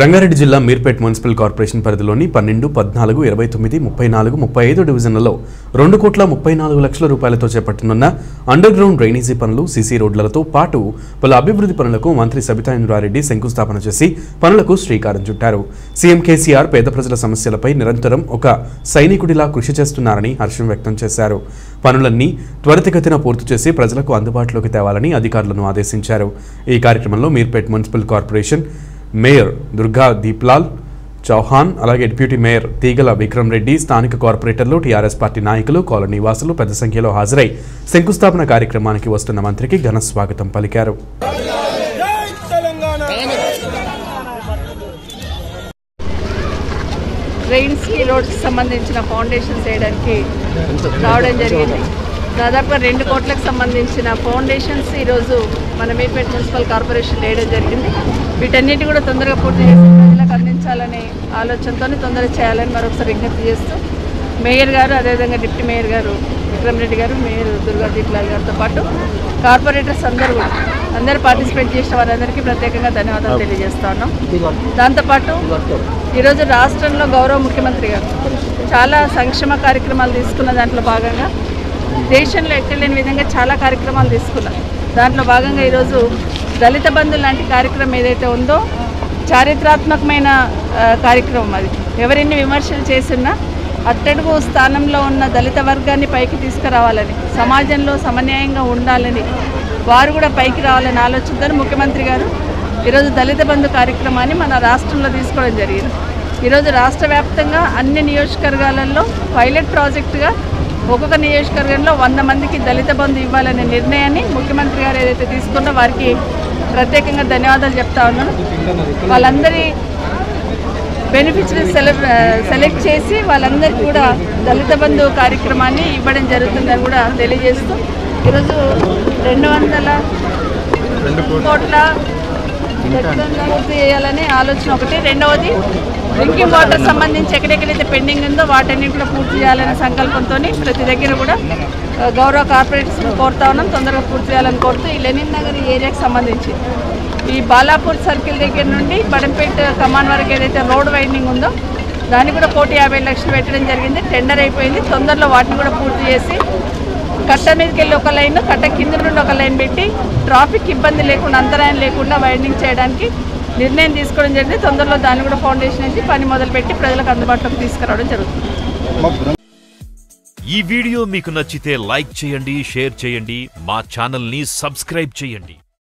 రంగారెడ్డి జిల్లా Meerpet municipal corporation పరిధిలోని పన్నెండు పద్నాలుగు ఇరవై తొమ్మిది ముప్పై నాలుగు ముప్పై ఐదు డివిజన్లలో రెండు కోట్ల ముప్పై నాలుగు లక్షల రూపాయలతో చేపట్టనున్న అండర్ గ్రౌండ్ డ్రైనేజీ పనులు సీసీ రోడ్లతో పాటు పలు అభివృద్ధి పనులకు మంత్రి సబితా ఇంద్రారెడ్డి శంకుస్థాపన చేసి పనులకు శ్రీకారం చుట్టారు. సీఎం కేసీఆర్ పేద ప్రజల సమస్యలపై నిరంతరం ఒక సైనికుడిలా కృషి చేస్తున్నారని హర్షం వ్యక్తం చేశారు. పనులన్నీ త్వరితగతిన పూర్తి చేసి ప్రజలకు అందుబాటులోకి తేవాలని అధికారులను ఆదేశించారు. ఈ కార్యక్రమంలో Meerpet municipal corporation mayor Durga Deeplal Chauhan అలాగే డిప్యూటీ మేయర్ తీగల విక్రమ్ రెడ్డి స్థానిక కార్పొరేటర్లు టీఆర్ఎస్ పార్టీ నాయకులు కాలనీ నివాసులు పెద్ద సంఖ్యలో హాజరై శంకుస్థాపన కార్యక్రమానికి వస్తున్న మంత్రికి ఘన స్వాగతం పలికారు. సంబంధించిన ఫౌండేషన్ వేయడానికి రావడం జరిగింది. దాదాపుగా రెండు కోట్లకు సంబంధించిన ఫౌండేషన్స్ ఈరోజు మన మీర్పేట మున్సిపల్ కార్పొరేషన్ వేయడం జరిగింది. వీటన్నిటి కూడా తొందరగా పూర్తి చేసి ప్రజలకు అందించాలనే ఆలోచనతో తొందరగా చేయాలని మరొకసారి విజ్ఞప్తి చేస్తూ మేయర్ గారు అదేవిధంగా డిప్యూటీ మేయర్ గారు విక్రమ్ రెడ్డి గారు మేయర్ దుర్గా దీప్లాల్ గారితో పాటు కార్పొరేటర్స్ అందరూ అందరూ పార్టిసిపేట్ చేసిన వారందరికీ ప్రత్యేకంగా ధన్యవాదాలు తెలియజేస్తా ఉన్నాం. దాంతోపాటు ఈరోజు రాష్ట్రంలో గౌరవ ముఖ్యమంత్రి గారు చాలా సంక్షేమ కార్యక్రమాలు తీసుకున్న దాంట్లో భాగంగా దేశంలో ఎక్కలేని విధంగా చాలా కార్యక్రమాలు తీసుకున్నారు దాంట్లో భాగంగా ఈరోజు దళిత బంధు లాంటి కార్యక్రమం ఏదైతే ఉందో చారిత్రాత్మకమైన కార్యక్రమం అది. ఎవరిన్ని విమర్శలు చేసినా అట్టడుగు స్థానంలో ఉన్న దళిత వర్గాన్ని పైకి తీసుకురావాలని సమాజంలో సమన్యాయంగా ఉండాలని వారు కూడా పైకి రావాలని ఆలోచనతో ముఖ్యమంత్రి గారు ఈరోజు దళిత బంధు కార్యక్రమాన్ని మన రాష్ట్రంలో తీసుకోవడం జరిగింది. ఈరోజు రాష్ట్ర వ్యాప్తంగా అన్ని నియోజకవర్గాలలో పైలట్ ప్రాజెక్టుగా ఒక్కొక్క నియోజకవర్గంలో వంద మందికి దళిత బంధు ఇవ్వాలనే నిర్ణయాన్ని ముఖ్యమంత్రి గారు ఏదైతే తీసుకున్నో వారికి ప్రత్యేకంగా ధన్యవాదాలు చెప్తా ఉన్నాను. వాళ్ళందరి బెనిఫిట్స్ని సెలె సెలెక్ట్ చేసి వాళ్ళందరికీ కూడా దళిత బంధు కార్యక్రమాన్ని ఇవ్వడం జరుగుతుందని కూడా తెలియజేస్తూ ఈరోజు రెండు వందల కోట్ల చేయాలనే ఆలోచన ఒకటి. రెండవది డ్రింకింగ్ వాటర్ సంబంధించి ఎక్కడెక్కడైతే పెండింగ్ ఉందో వాటన్నిటి కూడా పూర్తి చేయాలనే సంకల్పంతో ప్రతి దగ్గర కూడా గౌరవ కార్పొరేటర్స్ కోరుతా ఉన్నాం. తొందరగా పూర్తి చేయాలని కోరుతూ ఈ లెనిన్ నగర్ ఏరియాకి సంబంధించి ఈ బాలాపూర్ సర్కిల్ దగ్గర నుండి బడంపేట కమాన్ వరకు ఏదైతే రోడ్ వైండింగ్ ఉందో దాన్ని కూడా కోటి యాభై లక్షలు పెట్టడం జరిగింది. టెండర్ అయిపోయింది. తొందరలో వాటిని కూడా పూర్తి చేసి కట్ట మీదకి వెళ్ళి ఒక లైన్ కట్ట కింద నుండి ఒక లైన్ పెట్టి ట్రాఫిక్ ఇబ్బంది లేకుండా అంతరాయం లేకుండా వైండింగ్ చేయడానికి నిర్ణయం తీసుకోవడం జరిగింది. తొందరలో దాన్ని కూడా ఫౌండేషన్ వేసి పని మొదలుపెట్టి ప్రజలకు అందుబాటులోకి తీసుకురావడం జరుగుతుంది. ఈ వీడియో మీకు నచ్చితే లైక్ చేయండి షేర్ చేయండి మా ఛానల్ని సబ్స్క్రైబ్ చేయండి.